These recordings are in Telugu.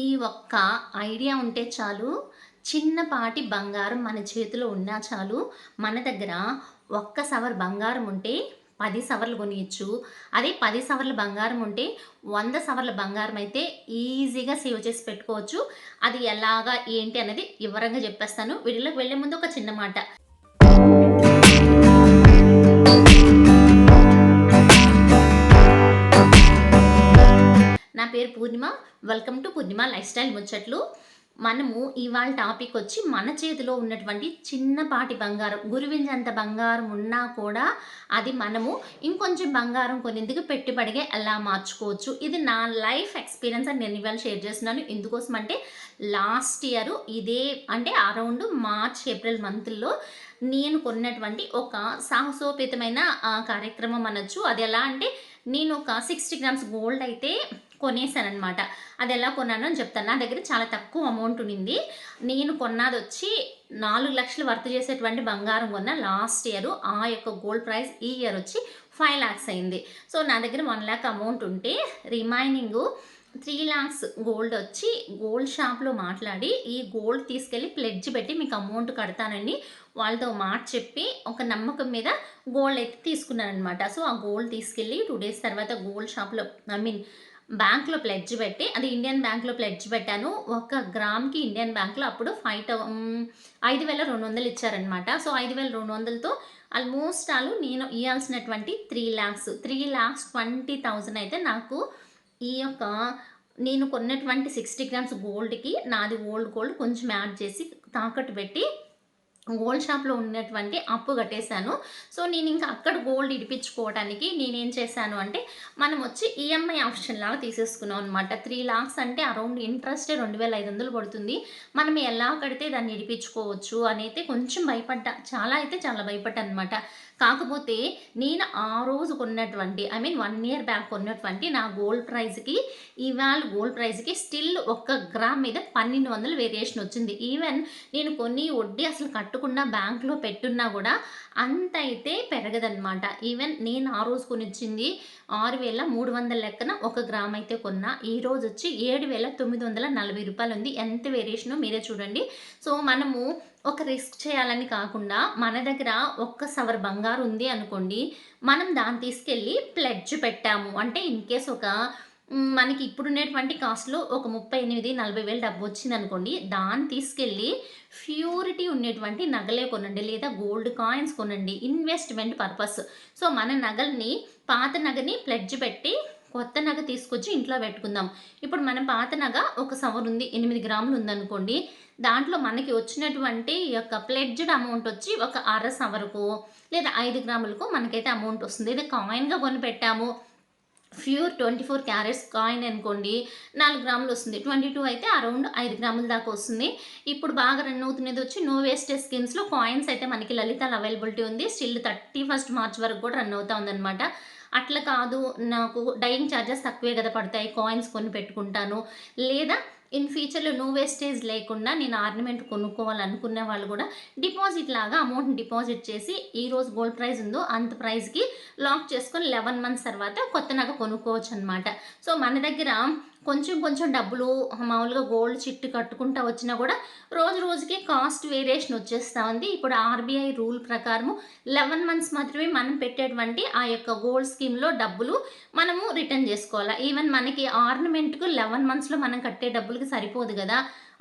ఈ ఒక్క ఐడియా ఉంటే చాలు. చిన్నపాటి బంగారం మన చేతిలో ఉన్నా చాలు. మన దగ్గర ఒక్క సవర్ బంగారం ఉంటే పది సవర్లు కొనియచ్చు. అదే పది సవర్ల బంగారం ఉంటే వంద సవర్ల బంగారం అయితే ఈజీగా సేవ్ చేసి పెట్టుకోవచ్చు. అది ఎలాగా ఏంటి అనేది వివరంగా చెప్పేస్తాను. వీడియోలోకి వెళ్ళే ముందు ఒక చిన్న మాట. Welcome to Purnima life style ముచ్చట్లు. మనము ఇవాళ టాపిక్ వచ్చి మన చేతిలో ఉన్నటువంటి చిన్నపాటి బంగారం గురువింజంత బంగారం ఉన్నా కూడా అది మనము ఇంకొంచెం బంగారం కొనేందుకు పెట్టుబడిగా ఎలా మార్చుకోవచ్చు? ఇది నా లైఫ్ ఎక్స్పీరియన్స్ అని నేను ఇవాళ షేర్ చేస్తున్నాను. ఎందుకోసం అంటే లాస్ట్ ఇయర్ ఇదే అంటే అరౌండ్ మార్చ్ ఏప్రిల్ మంత్లో నేను కొన్నటువంటి ఒక సాహసోపేతమైన కార్యక్రమం అనొచ్చు. అది ఎలా అంటే నేను ఒక సిక్స్టీ గ్రామ్స్ గోల్డ్ అయితే కొనేసానమాట అది ఎలా కొన్నానని అని చెప్తాను. నా దగ్గర చాలా తక్కువ అమౌంట్ ఉన్నింది. నేను కొన్నది వచ్చి నాలుగు లక్షలు వర్త్ చేసేటువంటి బంగారం కొన్న లాస్ట్ ఇయర్ ఆ యొక్క గోల్డ్ ప్రైస్ ఈ ఇయర్ వచ్చి ఫైవ్ ల్యాక్స్ అయింది. సో నా దగ్గర వన్ ల్యాక్ అమౌంట్ ఉంటే రిమైనింగ్ త్రీ ల్యాక్స్ గోల్డ్ వచ్చి గోల్డ్ షాప్లో మాట్లాడి ఈ గోల్డ్ తీసుకెళ్ళి ప్లెడ్జ్ పెట్టి మీకు అమౌంట్ కడతానని వాళ్ళతో మాట చెప్పి ఒక నమ్మకం మీద గోల్డ్ అయితే తీసుకున్నాను అనమాట సో ఆ గోల్డ్ తీసుకెళ్ళి టూ డేస్ తర్వాత గోల్డ్ షాప్లో ఐ మీన్ బ్యాంక్లో ప్లెడ్జ్ పెట్టి అది ఇండియన్ బ్యాంక్లో ప్లెడ్జ్ పెట్టాను. ఒక గ్రామ్కి ఇండియన్ బ్యాంక్లో అప్పుడు ఫైవ్ టౌ ఐదు వేల రెండు వందలు ఇచ్చారనమాట సో ఐదు వేల రెండు వందలతో ఆల్మోస్ట్ ఆలు నేను ఇవ్వాల్సినటువంటి three lakhs three lakhs twenty thousand అయితే నాకు ఈ యొక్క నేను కొన్నటువంటి సిక్స్టీ గ్రామ్స్ గోల్డ్కి నాది ఓల్డ్ గోల్డ్ కొంచెం యాడ్ చేసి తాకట్టు పెట్టి గోల్డ్ షాప్లో ఉన్నటువంటి అప్పు కట్టేశాను. సో నేను ఇంకా అక్కడ గోల్డ్ ఇడిపించుకోవడానికి నేనేం చేశాను అంటే మనం వచ్చి ఈఎంఐ ఆప్షన్ లాగా తీసేసుకున్నాం అనమాట త్రీ లాక్స్ అంటే అరౌండ్ ఇంట్రెస్ట్ రెండు వేల ఐదు వందలు పడుతుంది. మనం ఎలా కడితే దాన్ని ఇడిపించుకోవచ్చు అని అయితే కొంచెం భయపడ్డా చాలా అయితే చాలా భయపడ్డా అనమాట కాకపోతే నేను ఆ రోజు కొన్నటువంటి I mean one year back కొన్నటువంటి నా గోల్డ్ ప్రైజ్కి ఇవాళ గోల్డ్ ప్రైజ్కి స్టిల్ ఒక్క గ్రామ్ మీద పన్నెండు వందలు వేరియేషన్ వచ్చింది. ఈవెన్ నేను కొన్ని వడ్డీ అసలు కట్ కట్టకుండా బ్యాంక్లో పెట్టున్నా కూడా అంత అయితే పెరగదనమాట ఈవెన్ నేను ఆ రోజు కొనిచ్చింది ఆరు వేల మూడు వందల లెక్కన ఒక గ్రామ్ అయితే కొన్నా. ఈ రోజు వచ్చి ఏడు వేల తొమ్మిది వందల నలభై రూపాయలు ఉంది. ఎంత వేరియేషనో మీరే చూడండి. సో మనము ఒక రిస్క్ చేయాలని కాకుండా మన దగ్గర ఒక్క సవర్ బంగారు ఉంది అనుకోండి మనం దాన్ని తీసుకెళ్ళి ప్లెడ్జ్ పెట్టాము. అంటే ఇన్ కేస్ ఒక మనకి ఇప్పుడున్నటువంటి కాస్ట్లో ఒక ముప్పై ఎనిమిది నలభై వేలు డబ్బు వచ్చింది అనుకోండి దాన్ని తీసుకెళ్ళి ప్యూరిటీ ఉండేటువంటి నగలే కొనండి లేదా గోల్డ్ కాయిన్స్ కొనండి ఇన్వెస్ట్మెంట్ పర్పస్. సో మన నగల్ని పాత నగని ప్లెడ్జ్ పెట్టి కొత్త నగ తీసుకొచ్చి ఇంట్లో పెట్టుకుందాం. ఇప్పుడు మన పాత నగ ఒక సవర్ ఉంది ఎనిమిది గ్రాములు ఉందనుకోండి దాంట్లో మనకి వచ్చినటువంటి యొక్క ప్లెడ్జ్డ్ అమౌంట్ వచ్చి ఒక అర సవరకు లేదా ఐదు గ్రాములకు మనకైతే అమౌంట్ వస్తుంది. ఇది కాయిన్గా కొని పెట్టాము pure twenty four carats coin అనుకోండి నాలుగు గ్రాములు వస్తుంది. ట్వంటీ టూ అయితే అరౌండ్ ఐదు గ్రాముల దాకా వస్తుంది. ఇప్పుడు బాగా రన్ అవుతున్నది వచ్చి నో వేస్టేజ్ స్కీమ్స్లో కాయిన్స్ అయితే మనకి లలితాలు అవైలబిలిటీ ఉంది. స్టిల్ థర్టీ ఫస్ట్ మార్చ్ వరకు కూడా రన్ అవుతా ఉందన్నమాట. అట్లా కాదు నాకు డైయింగ్ ఛార్జెస్ తక్కువే కదా పడతాయి. కాయిన్స్ కొని పెట్టుకుంటాను. లేదా ఇన్ ఫ్యూచర్లో నో వేస్టేజ్ లేకుండా నేను ఆర్నమెంట్ కొనుక్కోవాలనుకునే వాళ్ళు కూడా డిపాజిట్ లాగా అమౌంట్ డిపాజిట్ చేసి ఈ రోజు గోల్డ్ ప్రైస్ ఉందో అంత ప్రైస్కి లాక్ చేసుకొని లెవెన్ మంత్స్ తర్వాత కొత్త నగ కొనుక్కోవచ్చు అనమాట సో మన దగ్గర కొంచెం కొంచెం డబ్బులు మామూలుగా గోల్డ్ చిట్టు కట్టుకుంటా వచ్చినా కూడా రోజు రోజుకి కాస్ట్ వేరియేషన్ వచ్చేస్తూ ఉంది. ఇప్పుడు ఆర్బీఐ రూల్ ప్రకారము లెవెన్ మంత్స్ మాత్రమే మనం పెట్టేటువంటి ఆ యొక్క గోల్డ్ స్కీమ్లో డబ్బులు మనము రిటర్న్ చేసుకోవాలి? ఈవెన్ మనకి ఆర్నమెంట్కు లెవెన్ మంత్స్లో మనం కట్టే డబ్బులకి సరిపోదు కదా?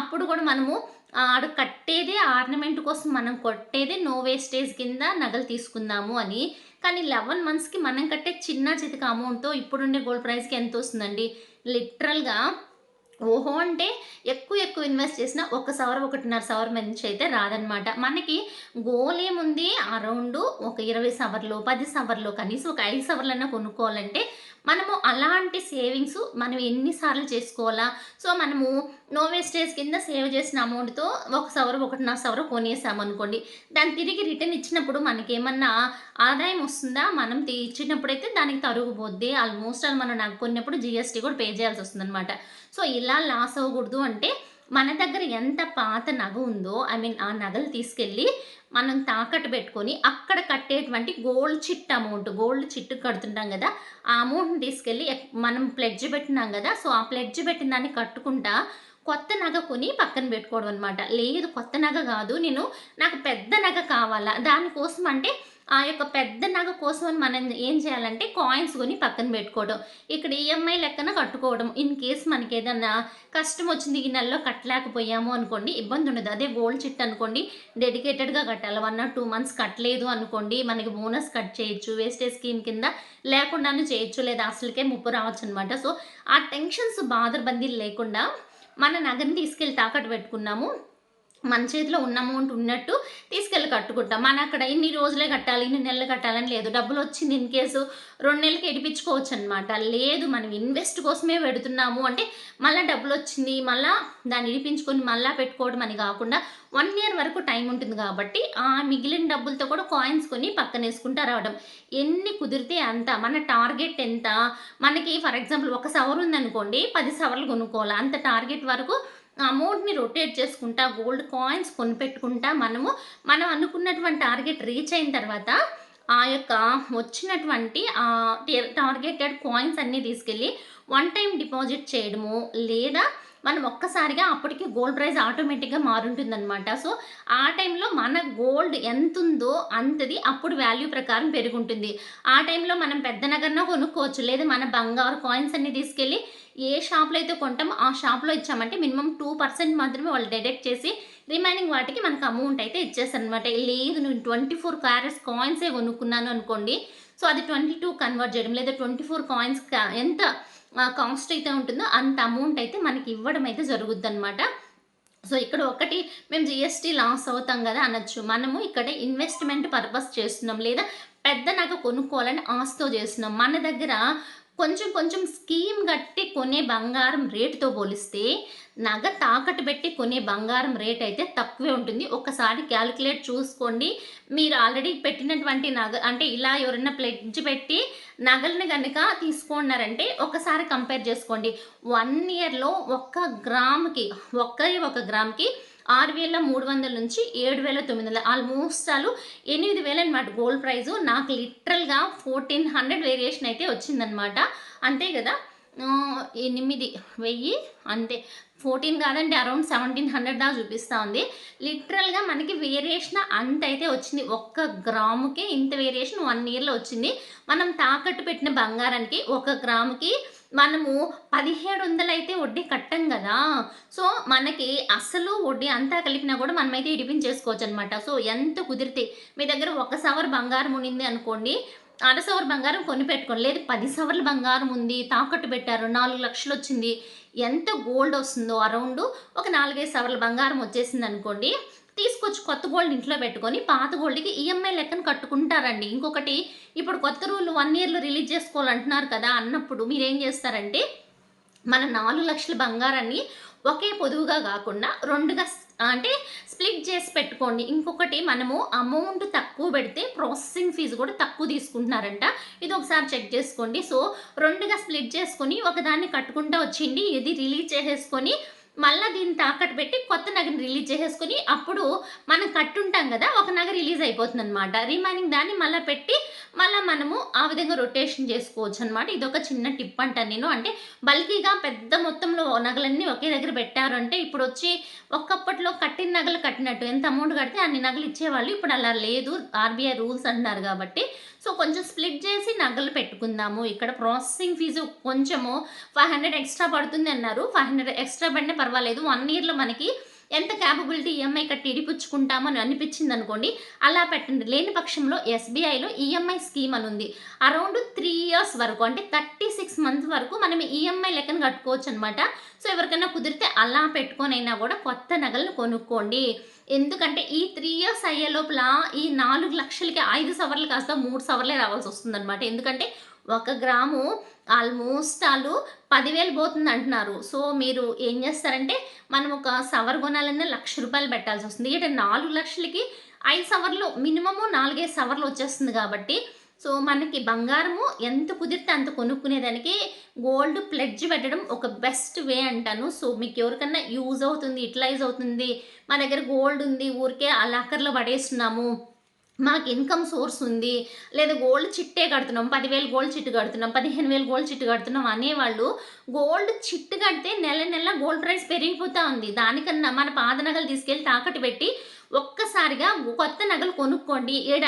అప్పుడు కూడా మనము ఆడ కట్టేదే ఆర్నమెంట్ కోసం మనం కొట్టేదే నో వేస్టేజ్ కింద నగలు తీసుకుందాము అని. కానీ లెవెన్ మంత్స్కి మనం కట్టే చిన్న చితక అమౌంట్తో ఇప్పుడుండే గోల్డ్ ప్రైస్కి ఎంత వస్తుందండి? లిటరల్గా ఓహో అంటే ఎక్కువ ఎక్కువ ఇన్వెస్ట్ చేసిన ఒక సవర్ ఒకటిన్నర సవర్ మంచి అయితే రాదనమాట మనకి గోల్ ఏముంది? అరౌండ్ ఒక ఇరవై సవర్లు పది సవర్లు కనీసం ఒక ఐదు సవర్లన్నా కొనుక్కోవాలంటే మనము అలాంటి సేవింగ్స్ మనం ఎన్నిసార్లు చేసుకోవాలా? సో మనము నో వేస్టేజ్ కింద సేవ్ చేసిన అమౌంట్తో ఒక సవర్ ఒకటిన్నర సవర్ కొనేసాము అనుకోండి. దాన్ని తిరిగి రిటర్న్ ఇచ్చినప్పుడు మనకేమన్నా ఆదాయం వస్తుందా? మనం ఇచ్చినప్పుడైతే దానికి తరుగుపోద్ది ఆల్మోస్ట్ అది మనం నాకు కొన్నప్పుడు జిఎస్టీ కూడా పే చేయాల్సి వస్తుంది సో ఇలా లాస్ అవ్వకూడదు అంటే మన దగ్గర ఎంత పాత నగ ఉందో ఐ మీన్ ఆ నగలు తీసుకెళ్ళి మనం తాకట్టు పెట్టుకొని అక్కడ కట్టేటువంటి gold chit amount gold chit కడుతుంటాం కదా ఆ అమౌంట్ని తీసుకెళ్ళి ఎక్- మనం ప్లెడ్జ్ పెట్టినాం కదా సో ఆ ప్లెడ్జ్ పెట్టిన దాన్ని కట్టుకుంటా కొత్త నగ కొని పక్కన పెట్టుకోవడం అనమాట లేదు కొత్త నగ కాదు. నేను నాకు పెద్ద నగ కావాలా? దానికోసం అంటే ఆ యొక్క పెద్ద నగ కోసం అని మనం ఏం చేయాలంటే కాయిన్స్ కొని పక్కన పెట్టుకోవడం. ఇక్కడ ఈఎంఐ లెక్కన కట్టుకోవడం. ఇన్ కేస్ మనకి ఏదన్నా కష్టం వచ్చింది ఈ నెలలో కట్టలేకపోయాము అనుకోండి ఇబ్బంది ఉండదు. అదే గోల్డ్ చిట్ అనుకోండి డెడికేటెడ్గా కట్టాలి. వన్ ఆర్ టూ మంత్స్ కట్టలేదు అనుకోండి మనకి బోనస్ కట్ చేయొచ్చు. వేస్టేజ్ స్కీమ్ కింద లేకుండానే చేయొచ్చు. లేదా అసలుకే ముప్పు రావచ్చు అనమాట సో ఆ టెన్షన్స్ బాధరబందీలు లేకుండా మన నగని తీసుకెళ్ళి తాకట్టు పెట్టుకున్నాము. మన చేతిలో ఉన్న అమౌంట్ ఉన్నట్టు తీసుకెళ్ళి కట్టుకుంటాం. మన అక్కడ ఇన్ని రోజులే కట్టాలి ఇన్ని నెలలు కట్టాలని లేదు. డబ్బులు వచ్చింది ఇన్ కేసు రెండు నెలలకి ఎడిపించుకోవచ్చు అనమాట లేదు మనం ఇన్వెస్ట్ కోసమే పెడుతున్నాము అంటే మళ్ళీ డబ్బులు వచ్చింది మళ్ళీ దాన్ని ఇడిపించుకొని మళ్ళీ పెట్టుకోవడం అని కాకుండా వన్ ఇయర్ వరకు టైం ఉంటుంది కాబట్టి ఆ మిగిలిన డబ్బులతో కూడా కాయిన్స్ కొని పక్కన వేసుకుంటా రావడం. ఎన్ని కుదిరితే అంత. మన టార్గెట్ ఎంత? మనకి ఫర్ ఎగ్జాంపుల్ ఒక సవర్ ఉందనుకోండి పది సవర్లు కొనుక్కోవాలి? అంత టార్గెట్ వరకు అమౌంట్ని రొటేట్ చేసుకుంటా గోల్డ్ కాయిన్స్ కొనిపెట్టుకుంటా మనము మనం అనుకున్నటువంటి టార్గెట్ రీచ్ అయిన తర్వాత ఆ యొక్క వచ్చినటువంటి టార్గెటెడ్ కాయిన్స్ అన్నీ తీసుకెళ్ళి వన్ టైం డిపాజిట్ చేయడము లేదా మనం ఒక్కసారిగా అప్పటికి గోల్డ్ ప్రైస్ ఆటోమేటిక్గా మారుంటుందన్నమాట. సో ఆ టైంలో మన గోల్డ్ ఎంత ఉందో అంతది అప్పుడు వాల్యూ ప్రకారం పెరుగుంటుంది. ఆ టైంలో మనం పెద్ద నగరన కొనుక్కోవచ్చు. లేదా మన బంగారు కాయిన్స్ అన్ని తీసుకెళ్ళి ఏ షాప్లో అయితే కొంటామో ఆ షాప్లో ఇచ్చామంటే మినిమం టూ పర్సెంట్ మాత్రమే వాళ్ళు డిడక్ట్ చేసి రిమైనింగ్ వాటికి మనకు అమౌంట్ అయితే ఇచ్చేస్తారనమాట లేదు నేను ట్వంటీ ఫోర్ క్యారెట్స్ కాయిన్సే కొనుక్కున్నాను అనుకోండి. సో అది ట్వంటీ టూ కన్వర్ట్ చేయడం లేదా ట్వంటీ ఫోర్ కాయిన్స్ ఎంత కాస్ట్ అయితే ఉంటుందో అంత అమౌంట్ అయితే మనకి ఇవ్వడం అయితే జరుగుద్ది అనమాట సో ఇక్కడ ఒకటి మేము జిఎస్టీ లాస్ అవుతాం కదా అనొచ్చు. మనము ఇక్కడ ఇన్వెస్ట్మెంట్ పర్పస్ చేస్తున్నాం లేదా పెద్ద నగ కొనుక్కోవాలని ఆస్తో చేస్తున్నాం. మన దగ్గర కొంచెం కొంచెం స్కీమ్ కట్టి కొనే బంగారం రేటుతో పోలిస్తే నగ తాకట్టు పెట్టి కొనే బంగారం రేట్ అయితే తక్కువే ఉంటుంది. ఒకసారి క్యాలిక్యులేట్ చూసుకోండి. మీరు ఆల్రెడీ పెట్టినటువంటి నగ అంటే ఇలా ఎవరైనా ప్లెడ్జ్ పెట్టి నగలను కనుక తీసుకున్నారంటే ఒకసారి కంపేర్ చేసుకోండి. వన్ ఇయర్లో ఒక్క గ్రామ్కి ఒక్కరి ఒక గ్రామ్కి ఆరు వేల మూడు వందల నుంచి ఏడు వేల తొమ్మిది వందల ఆల్మోస్ట్ చాలు ఎనిమిది వేలు అనమాట గోల్డ్ ప్రైజు నాకు లిటరల్గా ఫోర్టీన్ హండ్రెడ్ వేరియేషన్ అయితే వచ్చిందనమాట అంతే కదా? ఎనిమిది వెయ్యి అంతే. ఫోర్టీన్ కాదండి అరౌండ్ సెవెంటీన్ హండ్రెడ్ దాకా చూపిస్తూ ఉంది. లిటరల్గా మనకి వేరియేషన్ అంత అయితే వచ్చింది. ఒక్క గ్రాముకే ఇంత వేరియేషన్ వన్ ఇయర్లో వచ్చింది. మనం తాకట్టు పెట్టిన బంగారానికి ఒక గ్రాముకి మనము పదిహేడు వందలు అయితే వడ్డీ కట్టం కదా. సో మనకి అసలు వడ్డీ అంతా కలిపినా కూడా మనమైతే ఇడిపించేసుకోవచ్చు అనమాట సో ఎంత కుదిరితే మీ దగ్గర ఒక సవర్ బంగారం ఉండింది అనుకోండి అర సవర్ బంగారం కొని పెట్టుకోండి లేదు పది సవర్ల బంగారం ఉంది తాకట్టు పెట్టారు నాలుగు లక్షలు వచ్చింది ఎంత గోల్డ్ వస్తుందో అరౌండ్ ఒక నాలుగైదు సవర్ల బంగారం వచ్చేసింది అనుకోండి తీసుకొచ్చి కొత్త గోల్డ్ ఇంట్లో పెట్టుకొని పాత గోల్డ్కి ఈఎంఐ లెక్కన కట్టుకుంటారండి. ఇంకొకటి ఇప్పుడు కొత్త రూల్ వన్ ఇయర్లో రిలీజ్ చేసుకోవాలంటున్నారు కదా అన్నప్పుడు మీరేం చేస్తారంటే మన నాలుగు లక్షల బంగారాన్ని ఒకే పొదువుగా కాకుండా రెండుగా అంటే స్ప్లిట్ చేసి పెట్టుకోండి. ఇంకొకటి మనము అమౌంట్ తక్కువ పెడితే ప్రాసెసింగ్ ఫీజు కూడా తక్కువ తీసుకుంటున్నారంట. ఇది ఒకసారి చెక్ చేసుకోండి. సో రెండుగా స్ప్లిట్ చేసుకొని ఒకదాన్ని కట్టుకుంటూ వచ్చింది. ఇది రిలీజ్ చేసేసుకొని మళ్ళీ దీన్ని తాకట్టు పెట్టి కొత్త నగని రిలీజ్ చేసేసుకుని అప్పుడు మనం కట్టుంటాం కదా ఒక నగ రిలీజ్ అయిపోతుంది అనమాట రిమైనింగ్ దాన్ని మళ్ళీ పెట్టి మళ్ళీ మనము ఆ విధంగా రొటేషన్ చేసుకోవచ్చు అనమాట ఇది ఒక చిన్న టిప్ అంటాను నేను. అంటే బల్కీగా పెద్ద మొత్తంలో నగలన్నీ ఒకే దగ్గర పెట్టారు అంటే ఇప్పుడు వచ్చి ఒక్కప్పట్లో కట్టిన నగలు కట్టినట్టు. ఎంత అమౌంట్ కడితే అన్ని నగలు ఇచ్చేవాళ్ళు. ఇప్పుడు అలా లేదు. ఆర్బీఐ రూల్స్ అంటున్నారు కాబట్టి. సో కొంచెం స్ప్లిట్ చేసి నగలు పెట్టుకుందాము. ఇక్కడ ప్రాసెసింగ్ ఫీజు కొంచెము ఫైవ్ హండ్రెడ్ ఎక్స్ట్రా పడుతుంది అన్నారు. ఫైవ్ హండ్రెడ్ ఎక్స్ట్రా పడిన పర్వాలేదు. వన్ ఇయర్లో మనకి ఎంత క్యాపబిలిటీ ఈఎంఐ కట్టి ఇడిపుచ్చుకుంటామని అనిపించింది అనుకోండి అలా పెట్టండి. లేని పక్షంలో ఎస్బీఐలో ఈఎంఐ స్కీమ్ అని ఉంది. అరౌండ్ త్రీ ఇయర్స్ వరకు అంటే థర్టీ సిక్స్ మంత్స్ వరకు మనం ఈఎంఐ లెక్కన కట్టుకోవచ్చు అనమాట సో ఎవరికైనా కుదిరితే అలా పెట్టుకొనైనా కూడా కొత్త నగలను కొనుక్కోండి. ఎందుకంటే ఈ త్రీ ఇయర్స్ అయ్యే లోపల ఈ నాలుగు లక్షలకి ఐదు సవర్లు కాస్త మూడు సవర్లే రావాల్సి వస్తుంది అనమాట ఎందుకంటే ఒక గ్రాము ఆల్మోస్ట్ వాళ్ళు పదివేలు పోతుంది అంటున్నారు. సో మీరు ఏం చేస్తారంటే మనం ఒక సవర్ కొనాలన్నా లక్ష రూపాయలు పెట్టాల్సి వస్తుంది. ఇక్కడ నాలుగు లక్షలకి ఐదు సవర్లు మినిమము నాలుగైదు సవర్లు వచ్చేస్తుంది కాబట్టి సో మనకి బంగారము ఎంత కుదిరితే అంత కొనుక్కునేదానికి గోల్డ్ ప్లెడ్జ్ పెట్టడం ఒక బెస్ట్ వే అంటాను. సో మీకు ఎవరికన్నా యూజ్ అవుతుంది యూటిలైజ్ అవుతుంది మా దగ్గర గోల్డ్ ఉంది ఊరికే ఆ లాకర్లో పడేస్తున్నాము మాకు ఇన్కమ్ సోర్స్ ఉంది. లేదా గోల్డ్ చిట్టే కడుతున్నాం. పదివేలు గోల్డ్ చిట్టు కడుతున్నాం. పదిహేను వేలు గోల్డ్ చిట్టు కడుతున్నాం అనేవాళ్ళు గోల్డ్ చిట్టు కడితే నెల నెల గోల్డ్ ప్రైస్ పెరిగిపోతూ ఉంది. దానికన్నా మన పాద నగలు తీసుకెళ్ళి తాకట్టు పెట్టి ఒక్కసారిగా కొత్త నగలు కొనుక్కోండి. ఈడ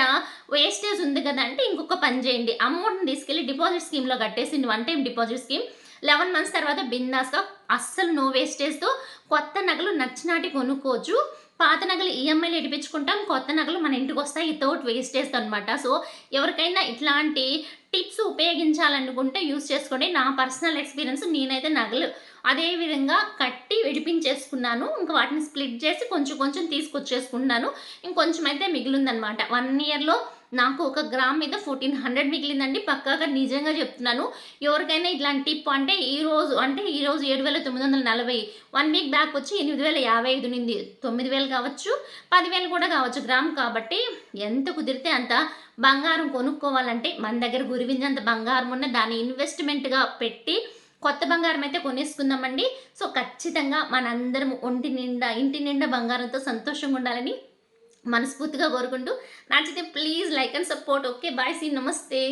వేస్టేజ్ ఉంది కదా అంటే ఇంకొక పని చేయండి. అమౌంట్ని తీసుకెళ్ళి డిపాజిట్ స్కీమ్లో కట్టేసింది one time deposit scheme eleven months తర్వాత బిందాస్గా అస్సలు నో వేస్టేజ్తో కొత్త నగలు నచ్చినాటి కొనుక్కోవచ్చు. పాత నగలు ఈఎంఐలు ఇడిపించుకుంటాం కొత్త నగలు మన ఇంటికి వస్తాయి వితౌట్ వేస్టేజ్ అనమాట సో ఎవరికైనా ఇట్లాంటి టిప్స్ ఉపయోగించాలనుకుంటే యూస్ చేసుకోండి. నా పర్సనల్ ఎక్స్పీరియన్స్ నేనైతే నగలు అదే విధంగా కట్టి విడిపించేసుకున్నాను. ఇంకా వాటిని స్ప్లిట్ చేసి కొంచెం కొంచెం తీసుకొచ్చేసుకున్నాను. ఇంకొంచెం అయితే మిగిలిందనమాట వన్ ఇయర్లో నాకు ఒక గ్రామ్ మీద ఫోర్టీన్ హండ్రెడ్ మిగిలిందండి. పక్కాగా నిజంగా చెప్తున్నాను. ఎవరికైనా ఇట్లాంటి టిప్ అంటే ఈ రోజు అంటే ఈ రోజు ఏడు వేల తొమ్మిది వందల నలభై వన్ వీక్ బ్యాక్ వచ్చి ఎనిమిది వేల యాభై ఐదు నుండి తొమ్మిది వేలు కావచ్చు పదివేలు కూడా కావచ్చు గ్రామ్ కాబట్టి ఎంత కుదిరితే అంత బంగారం కొనుక్కోవాలంటే మన దగ్గర గురివింజంత బంగారం ఉన్న దాన్ని ఇన్వెస్ట్మెంట్గా పెట్టి కొత్త బంగారం అయితే కొనేసుకుందామండి. సో ఖచ్చితంగా మనందరం ఒంటి నిండా ఇంటి నిండా బంగారంతో సంతోషంగా ఉండాలని మనస్ఫూర్తిగా కోరుకుంటూ నచ్చితే please like and support okay bye see నమస్తే.